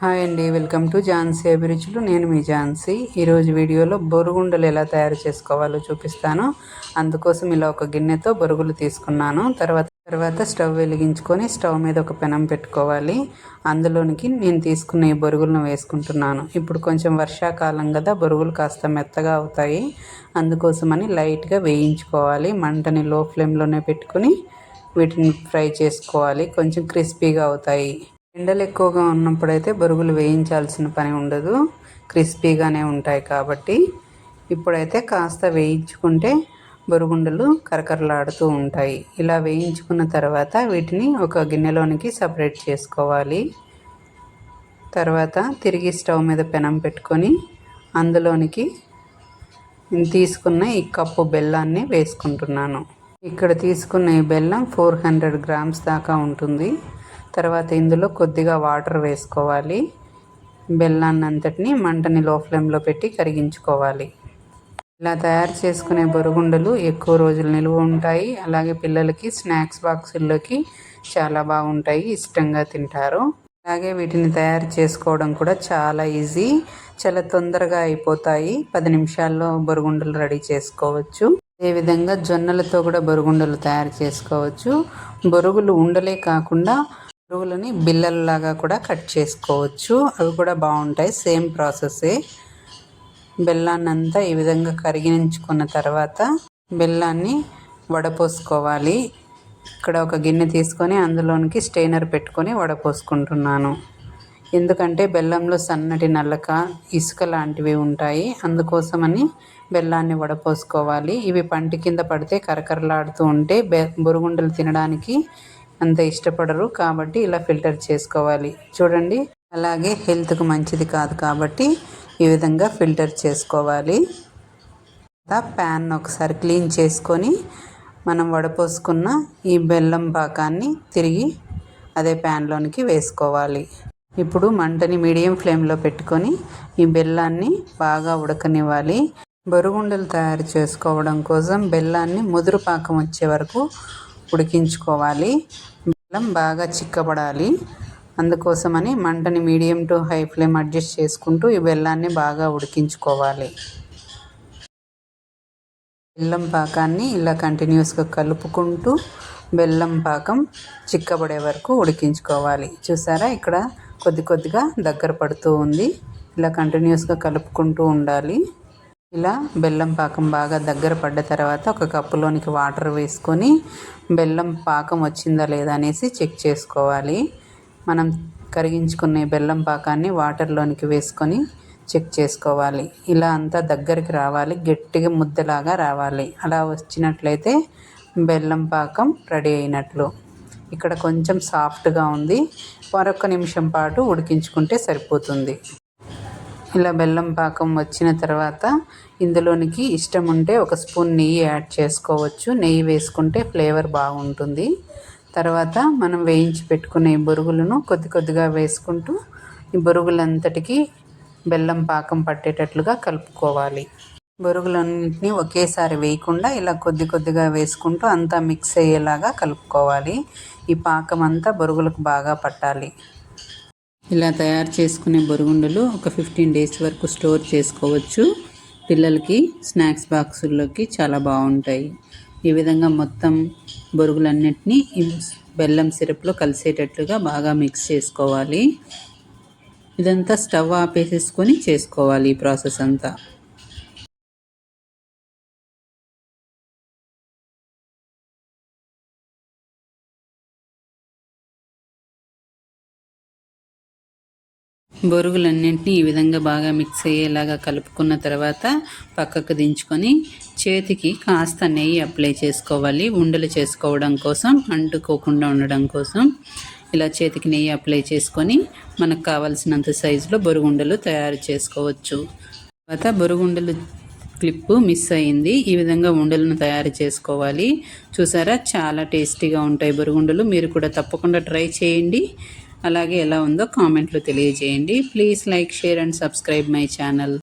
Hi అండి welcome to Jhansi అభిరుచులు. నేను మీ ఝాన్సీ. ఈరోజు వీడియోలో బొరుగుండలు ఎలా తయారు చేసుకోవాలో చూపిస్తాను. అందుకోసం ఇలా ఒక గిన్నెతో బొరుగులు తీసుకున్నాను. తర్వాత తర్వాత స్టవ్ వెలిగించుకొని స్టవ్ మీద ఒక పెనం పెట్టుకోవాలి. అందులోనికి నేను తీసుకున్న ఈ బొరుగులను వేసుకుంటున్నాను. ఇప్పుడు కొంచెం వర్షాకాలం కదా బొరుగులు కాస్త మెత్తగా అవుతాయి. అందుకోసమని లైట్గా వేయించుకోవాలి. మంటని లో ఫ్లేమ్లోనే పెట్టుకుని వీటిని ఫ్రై చేసుకోవాలి. కొంచెం క్రిస్పీగా అవుతాయి. ఎండలు ఎక్కువగా ఉన్నప్పుడైతే బొరుగులు వేయించాల్సిన పని ఉండదు. క్రిస్పీగానే ఉంటాయి కాబట్టి ఇప్పుడైతే కాస్త వేయించుకుంటే బొరుగుండలు కరకరలాడుతూ ఉంటాయి. ఇలా వేయించుకున్న తర్వాత వీటిని ఒక గిన్నెలోనికి సపరేట్ చేసుకోవాలి. తర్వాత తిరిగి స్టవ్ మీద పెనం పెట్టుకొని అందులోనికి తీసుకున్న ఈ కప్పు బెల్లాన్ని వేసుకుంటున్నాను. ఇక్కడ తీసుకున్న ఈ బెల్లం ఫోర్ హండ్రెడ్ గ్రామ్స్ దాకా ఉంటుంది. తర్వాత ఇందులో కొద్దిగా వాటర్ వేసుకోవాలి. బెల్లాన్ని అంతటిని మంటని లో ఫ్లేమ్లో పెట్టి కరిగించుకోవాలి. ఇలా తయారు చేసుకునే బొరుగుండలు ఎక్కువ రోజులు నిలువ ఉంటాయి. అలాగే పిల్లలకి స్నాక్స్ బాక్సుల్లోకి చాలా బాగుంటాయి. ఇష్టంగా తింటారు. అలాగే వీటిని తయారు చేసుకోవడం కూడా చాలా ఈజీ. చాలా తొందరగా అయిపోతాయి. పది నిమిషాల్లో బొరుగుండలు రెడీ చేసుకోవచ్చు. అదేవిధంగా జొన్నలతో కూడా బొరుగుండలు తయారు చేసుకోవచ్చు. బొరుగులు ఉండలే కాకుండా పురుగులని బిల్లల్లాగా కూడా కట్ చేసుకోవచ్చు. అవి కూడా బాగుంటాయి. సేమ్ ప్రాసెసే. బెల్లాన్ని అంతా ఈ విధంగా కరిగించుకున్న తర్వాత బెల్లాన్ని వడపోసుకోవాలి. ఇక్కడ ఒక గిన్నె తీసుకొని అందులోనికి స్టెయినర్ పెట్టుకొని వడపోసుకుంటున్నాను. ఎందుకంటే బెల్లంలో సన్నటి నల్లక ఇసుక లాంటివి ఉంటాయి. అందుకోసమని బెల్లాన్ని వడపోసుకోవాలి. ఇవి పంటి కింద పడితే కరకరలాడుతూ ఉంటే బె బురుగుండలు తినడానికి అంత ఇష్టపడరు కాబట్టి ఇలా ఫిల్టర్ చేసుకోవాలి. చూడండి అలాగే హెల్త్కు మంచిది కాదు కాబట్టి ఈ విధంగా ఫిల్టర్ చేసుకోవాలి. ప్యాన్ ఒకసారి క్లీన్ చేసుకొని మనం వడపోసుకున్న ఈ బెల్లం పాకాన్ని తిరిగి అదే ప్యాన్లోనికి వేసుకోవాలి. ఇప్పుడు మంటని మీడియం ఫ్లేమ్లో పెట్టుకొని ఈ బెల్లాన్ని బాగా ఉడకనివ్వాలి. బొరుగుండలు తయారు చేసుకోవడం కోసం బెల్లాన్ని ముదురు పాకం వచ్చే వరకు ఉడికించుకోవాలి. బెల్లం బాగా చిక్కబడాలి. అందుకోసమని మంటని medium to high flame adjust చేసుకుంటూ ఈ బెల్లాన్ని బాగా ఉడికించుకోవాలి. బెల్లం పాకాన్ని ఇలా కంటిన్యూస్గా కలుపుకుంటూ బెల్లం పాకం చిక్కబడే వరకు ఉడికించుకోవాలి. చూసారా? ఇక్కడ కొద్ది కొద్దిగా దగ్గర పడుతూ ఉంది. ఇలా కంటిన్యూస్గా కలుపుకుంటూ ఉండాలి. ఇలా బెల్లం పాకం బాగా దగ్గర పడ్డ తర్వాత ఒక కప్పులోనికి వాటర్ వేసుకొని బెల్లం పాకం వచ్చిందా లేదా అనేసి చెక్ చేసుకోవాలి. మనం కరిగించుకునే బెల్లం పాకాన్ని వాటర్లోనికి వేసుకొని చెక్ చేసుకోవాలి. ఇలా అంతా దగ్గరికి రావాలి గట్టిగా ముద్దలాగా రావాలి. అలా వచ్చినట్లయితే బెల్లం పాకం రెడీ అయినట్లు. ఇక్కడ కొంచెం సాఫ్ట్గా ఉంది. మరొక నిమిషం పాటు ఉడికించుకుంటే సరిపోతుంది. ఇలా బెల్లం పాకం వచ్చిన తర్వాత ఇందులోనికి ఇష్టం ఉంటే ఒక స్పూన్ నెయ్యి యాడ్ చేసుకోవచ్చు. నెయ్యి వేసుకుంటే ఫ్లేవర్ బాగుంటుంది. తర్వాత మనం వేయించి పెట్టుకునే ఈ బొరుగులను కొద్ది కొద్దిగా వేసుకుంటూ ఈ బొరుగులంతటికి బెల్లం పాకం పట్టేటట్లుగా కలుపుకోవాలి. బొరుగులన్నింటినీ ఒకేసారి వేయకుండా ఇలా కొద్ది కొద్దిగా వేసుకుంటూ అంతా మిక్స్ అయ్యేలాగా కలుపుకోవాలి. ఈ పాకం అంతా బొరుగులకు బాగా పట్టాలి. ఇలా తయారు చేసుకునే బొరుగుండలు ఒక ఫిఫ్టీన్ డేస్ వరకు స్టోర్ చేసుకోవచ్చు. పిల్లలకి స్నాక్స్ బాక్సుల్లోకి చాలా బాగుంటాయి. ఈ విధంగా మొత్తం బొరుగులన్నిటినీ బెల్లం సిరప్లో కలిసేటట్లుగా బాగా మిక్స్ చేసుకోవాలి. ఇదంతా స్టవ్ ఆపేసేసుకొని చేసుకోవాలి ఈ ప్రాసెస్ అంతా. బొరుగులన్నింటినీ ఈ విధంగా బాగా మిక్స్ అయ్యేలాగా కలుపుకున్న తర్వాత పక్కకు దించుకొని చేతికి కాస్త నెయ్యి అప్లై చేసుకోవాలి. ఉండలు చేసుకోవడం కోసం అంటుకోకుండా ఉండడం కోసం. ఇలా చేతికి నెయ్యి అప్లై చేసుకొని మనకు కావలసినంత సైజులో బొరుగుండలు తయారు చేసుకోవచ్చు. తర్వాత బొరుగుండలు క్లిప్పు మిస్ అయింది. ఈ విధంగా ఉండలను తయారు చేసుకోవాలి. చూసారా? చాలా టేస్టీగా ఉంటాయి బొరుగుండలు. మీరు కూడా తప్పకుండా ట్రై చేయండి. అలాగే ఎలా ఉందో కామెంట్లో తెలియజేయండి. Please like share and subscribe my channel